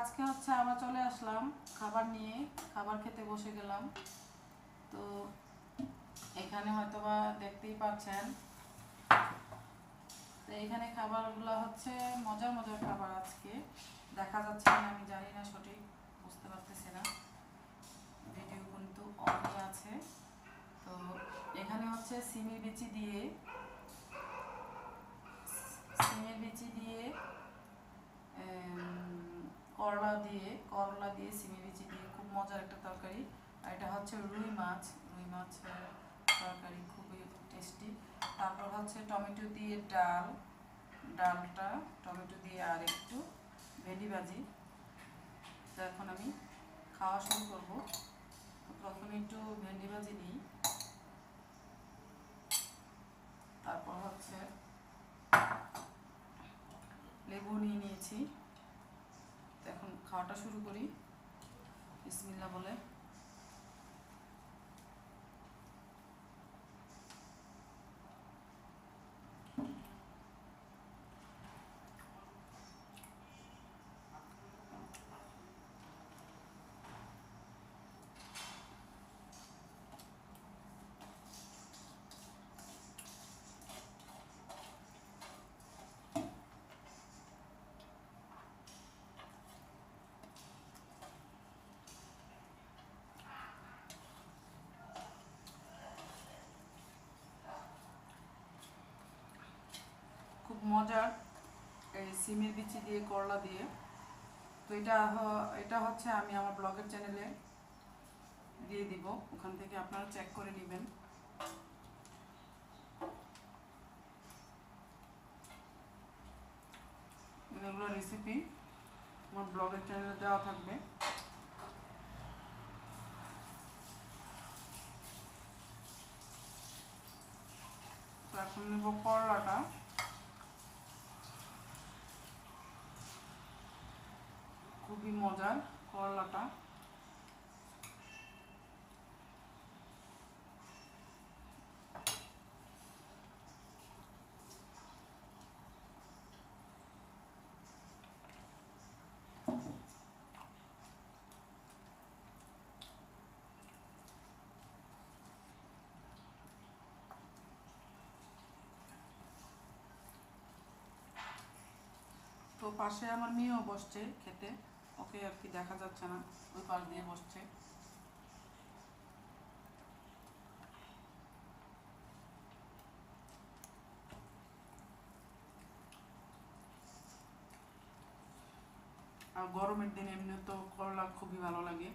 আজকে হচ্ছে আমরা চলে আসলাম খাবার নিয়ে, খাবার খেতে বসে গেলাম। তো এখানে হয়তোবা দেখতেই পাচ্ছেন। তো এখানে খাবারগুলো হচ্ছে মজার মজার খাবার আজকে। দেখা যাচ্ছে না আমি জানি না সঠিক, বুঝতে পারতেছি না। ভিডিও কিন্তু অনেক আছে। তো এখানে হচ্ছে সিমের বিচি দিয়ে, সিমের বিচি দিয়ে করলা দিয়ে করলা দিয়ে সিমের বিচি দিয়ে খুব মজার একটা তরকারি। আর এটা হচ্ছে রুই মাছ। রুই মাছের তরকারি খুবই টেস্টি তারপর হচ্ছে টমেটো দিয়ে ডাল। ডালটা, টমেটো দিয়ে আর একটু ভেন্ডি ভাজি। তো এখন আমি খাওয়া শুরু করব। প্রথমে একটু ভেন্ডি ভাজি নিই। তারপর হচ্ছে লেবু নিয়ে নিয়েছি। খাওয়াটা শুরু করি। বিসমিল্লা বলে খুব মজার, এই সিমের বিচি দিয়ে, করলা দিয়ে। তো এটা এটা হচ্ছে আমি আমার ব্লগের চ্যানেলে দিয়ে দিব। ওখান থেকে আপনারা চেক করে নেবেন। এগুলো রেসিপি আমার ব্লগের চ্যানেলে দেওয়া থাকবে। তো এখন নেব করলাটা। খুবই মজার করলাটা। তো পাশে আমার মেয়েও বসছে খেতে। ওকে আর কি দেখা যাচ্ছে না, ওই পাশ দিয়ে বসছে। আর গরমের দিনে এমনি তো করলা খুবই ভালো লাগে,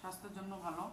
স্বাস্থ্যের জন্য ভালো।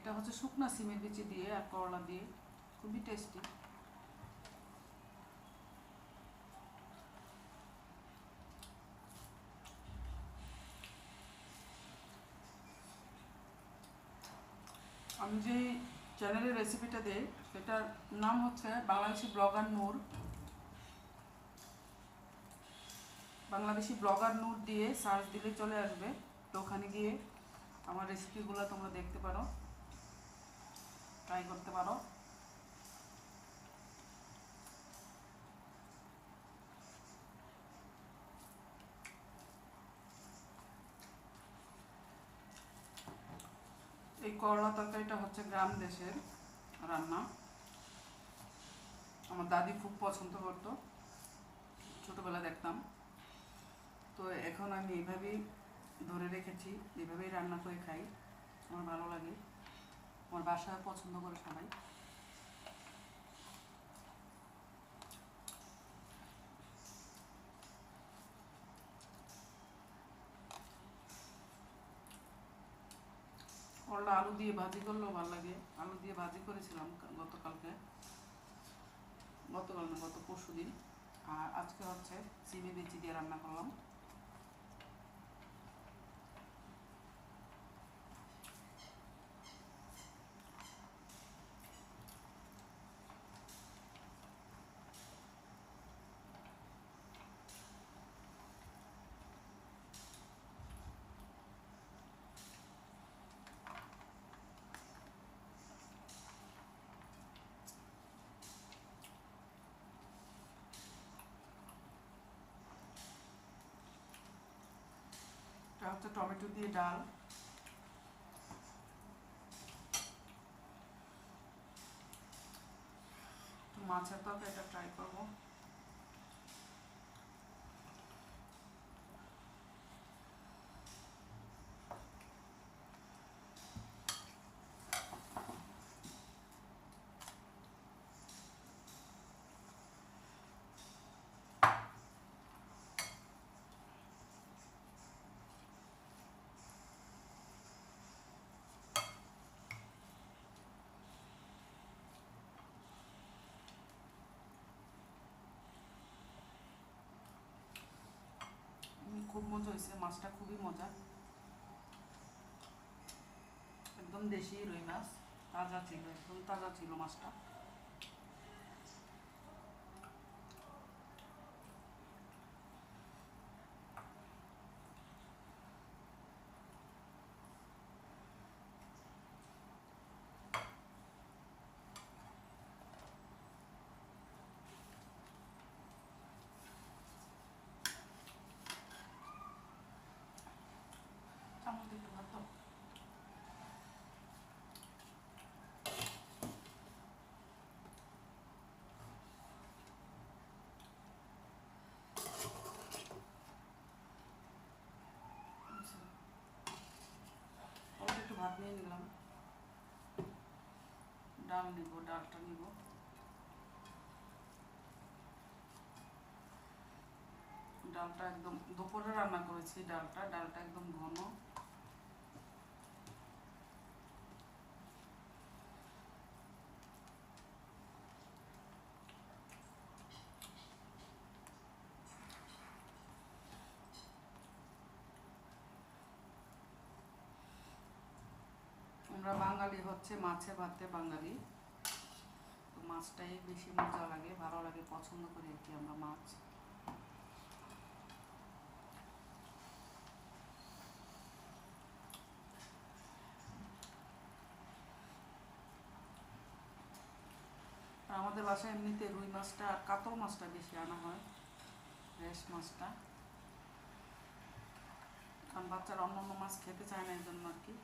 এটা হচ্ছে শুকনো সিমের বিচি দিয়ে আর করলা দিয়ে। খুবই টেস্টি আমি যে চ্যানেলের রেসিপিটা দিই, সেটার নাম হচ্ছে বাংলাদেশি ব্লগার নূর। বাংলাদেশি ব্লগার নূর দিয়ে সার্চ দিলে চলে আসবে। তো ওখানে গিয়ে আমার রেসিপিগুলো তোমরা দেখতে পারো। ট্রাই করতে পারো। এই করলা তরকারিটা হচ্ছে গ্রাম দেশের রান্না। আমার দাদি খুব পছন্দ করতো ছোটোবেলা দেখতাম। তো এখন আমি এইভাবেই ধরে রেখেছি, এইভাবেই রান্না করে খাই, আমার ভালো লাগে। আমার বাসায় পছন্দ করে সবাই। করলা আলু দিয়ে ভাজি করলেও ভালো লাগে। আলু দিয়ে ভাজি করেছিলাম গতকালকে। গতকাল না, গত পরশু দিন আর আজকে হচ্ছে সিমে বিচি দিয়ে রান্না করলাম। হচ্ছে টমেটো দিয়ে ডাল। মাছের তরকারিটা ট্রাই করব উম, খুব মজা হয়েছে মাছটা খুবই মজা। একদম দেশি রুই মাছ তাজা ছিল একদম তাজা ছিল মাছটা চামচ দিয়ে একটু ভাত দাও। আচ্ছা। অল্প একটু ভাত নিয়ে নিলাম। ডাল নিব, ডালটা নিব। ডালটা একদম, দুপুরে রান্না করেছি ডালটা ডালটা একদম ঘন আমরা বাঙালি হচ্ছে মাছে ভাতে বাঙালি। তো মাছটাই বেশি মজা লাগে, ভালো লাগে, পছন্দ করি আর কি আমরা মাছ। আমাদের বাসায় এমনিতে রুই মাছটা আর কাতল মাছটা বেশি আনা হয়, রেশ মাছটা। কারণ বাচ্চারা অন্য অন্য মাছ খেতে চায় না এই জন্য আর কি।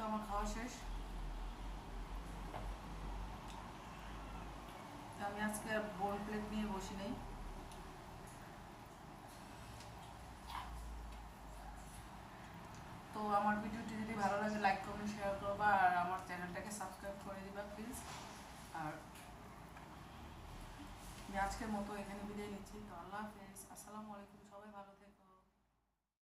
তো আমার খাওয়া শেষ? আমি আজকে আর বোল প্লেট নিয়ে বসি নেই। তো আমার ভিডিওটি যদি ভালো লাগে লাইক কমেন্ট শেয়ার করবা আর আমার চ্যানেলটাকে সাবস্ক্রাইব করে দিবা প্লিজ আর আজকের মতো এখানে বিদায় নিচ্ছি। তো আল্লাহ হাফেজ। আসসালামু আলাইকুম।